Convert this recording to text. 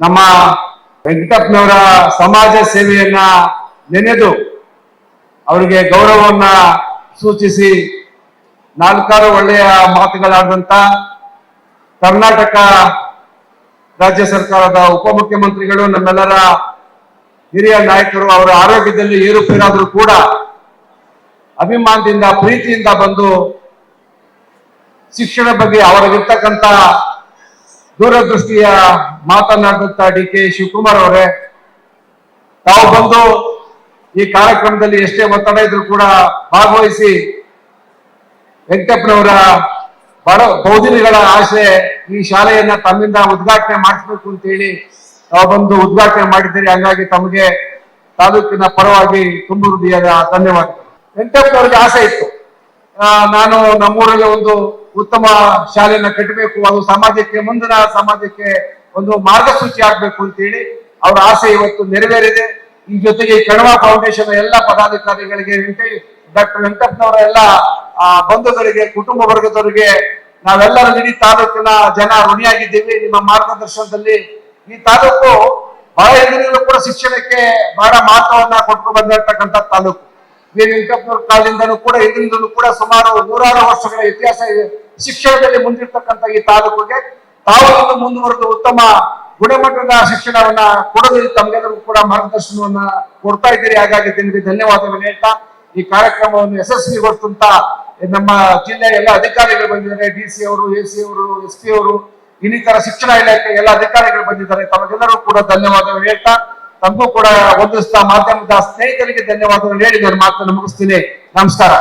ನಮ್ಮ ವೆಂಕಟಪ್ಪನವರ ಸಮಾಜ ಸೇವೆಯನ್ನ ನೆನೆದು ಅವರಿಗೆ ಗೌರವವನ್ನ ಸೂಚಿಸಿ ನಾಲ್ಕಾರು ಒಳ್ಳೆಯ ಮಾತುಗಳಾದಂತ ಕರ್ನಾಟಕ ರಾಜ್ಯ ಸರ್ಕಾರದ ಉಪಮುಖ್ಯಮಂತ್ರಿಗಳು, ನಮ್ಮೆಲ್ಲರ ಹಿರಿಯ ನಾಯಕರು, ಅವರ ಆರೋಗ್ಯದಲ್ಲಿ ಏರುಪೇರಾದರೂ ಕೂಡ ಅಭಿಮಾನದಿಂದ, ಪ್ರೀತಿಯಿಂದ ಬಂದು ಶಿಕ್ಷಣ ಬಗ್ಗೆ ಅವರಿಗಿರ್ತಕ್ಕಂಥ ದೂರದೃಷ್ಟಿಯ ಮಾತನಾಡುತ್ತಾ ಡಿ ಕೆ ಶಿವಕುಮಾರ್ ಅವರೇ, ತಾವು ಬಂದು ಈ ಕಾರ್ಯಕ್ರಮದಲ್ಲಿ ಎಷ್ಟೇ ಒತ್ತಡ ಇದ್ರೂ ಕೂಡ ಭಾಗವಹಿಸಿ ವೆಂಕಟಪ್ಪನವರ ಬಡ ಬಹುದಿನಗಳ ಆಸೆ ಈ ಶಾಲೆಯನ್ನ ತಮ್ಮಿಂದ ಉದ್ಘಾಟನೆ ಮಾಡಿಸ್ಬೇಕು ಅಂತ ಹೇಳಿ ತಾವು ಬಂದು ಉದ್ಘಾಟನೆ ಮಾಡಿದ್ದೀರಿ. ಹಂಗಾಗಿ ತಮಗೆ ತಾಲೂಕಿನ ಪರವಾಗಿ ತುಂಬ ಹೃದಯದ ಧನ್ಯವಾದಗಳು. ವೆಂಕಟಪ್ಪನವರಿಗೆ ಆಸೆ ಇತ್ತು. ನಾನು ನಮ್ಮೂರಲ್ಲಿ ಒಂದು ಉತ್ತಮ ಶಾಲೆಯನ್ನ ಕಟ್ಟಬೇಕು ಅದು ಸಮಾಜಕ್ಕೆ ಮುಂದಿನ ಸಮಾಜಕ್ಕೆ ಒಂದು ಮಾರ್ಗಸೂಚಿ ಆಗ್ಬೇಕು ಅಂತೇಳಿ ಅವರ ಆಸೆ ಇವತ್ತು ನೆರವೇರಿದೆ. ಈ ಜೊತೆಗೆ ಕಣವಾ ಫೌಂಡೇಶನ್ ಎಲ್ಲ ಪದಾಧಿಕಾರಿಗಳಿಗೆ ಡಾಕ್ಟರ್ ವೆಂಕಟಪ್ಪನವರ ಎಲ್ಲ ಬಂಧುಗಳಿಗೆ, ಕುಟುಂಬ ವರ್ಗದವರಿಗೆ ನಾವೆಲ್ಲರ ಇಡೀ ತಾಲೂಕಿನ ಜನ ಋಣಿಯಾಗಿದ್ದೀವಿ. ನಿಮ್ಮ ಮಾರ್ಗದರ್ಶನದಲ್ಲಿ ಈ ತಾಲೂಕು ಬಹಳ ಹಿಂದಿನಿಂದ ಕೂಡ ಶಿಕ್ಷಣಕ್ಕೆ ಬಹಳ ಮಹತ್ವವನ್ನ ಕೊಟ್ಟು ಬಂದಿರತಕ್ಕಂಥ ತಾಲೂಕು. ವಿ. ವೆಂಕಟಪ್ಪನವ್ರ ಕಾಲದಿಂದನೂ ಕೂಡ ಹಿಂದಿನಿಂದಲೂ ಕೂಡ ಸುಮಾರು ನೂರಾರು ವರ್ಷಗಳ ಇತಿಹಾಸ ಇದೆ. ಶಿಕ್ಷಣದಲ್ಲಿ ಮುಂದಿರ್ತಕ್ಕಂತ ಈ ತಾಲೂಕಿಗೆ ತಾವು ಮುಂದುವರೆದ ಉತ್ತಮ ಗುಣಮಟ್ಟದ ಶಿಕ್ಷಣವನ್ನ ಕೊಡೋದ್ರಲ್ಲಿ ತಮಗೆಲ್ಲರಿಗೂ ಕೂಡ ಮಾರ್ಗದರ್ಶನವನ್ನ ಕೊಡ್ತಾ ಇದ್ದೀರಿ. ಹಾಗಾಗಿ ನಿಮಗೆ ಧನ್ಯವಾದಗಳು ಹೇಳ್ತಾ, ಈ ಕಾರ್ಯಕ್ರಮವನ್ನು ಯಶಸ್ವಿಗೊಳಿಸುವಂತ ನಮ್ಮ ಜಿಲ್ಲೆಯ ಎಲ್ಲ ಅಧಿಕಾರಿಗಳು ಬಂದಿದ್ದಾರೆ. ಡಿ ಸಿ ಅವರು, ಎ ಸಿ ಅವರು, ಎಸ್ ಪಿ ಅವರು, ಇನ್ನಿತರ ಶಿಕ್ಷಣ ಇಲಾಖೆ ಎಲ್ಲ ಅಧಿಕಾರಿಗಳು ಬಂದಿದ್ದಾರೆ. ತಮಗೆಲ್ಲರೂ ಕೂಡ ಧನ್ಯವಾದಗಳು ಹೇಳ್ತಾ, ತಮಗೂ ಕೂಡ ಒಂದಿಸ್ತಾ ಮಾಧ್ಯಮದ ಸ್ನೇಹಿತರಿಗೆ ಧನ್ಯವಾದಗಳು ಹೇಳಿ ನಾನು ಮಾತನ್ನು ಮುಗಿಸ್ತೀನಿ. ನಮಸ್ಕಾರ.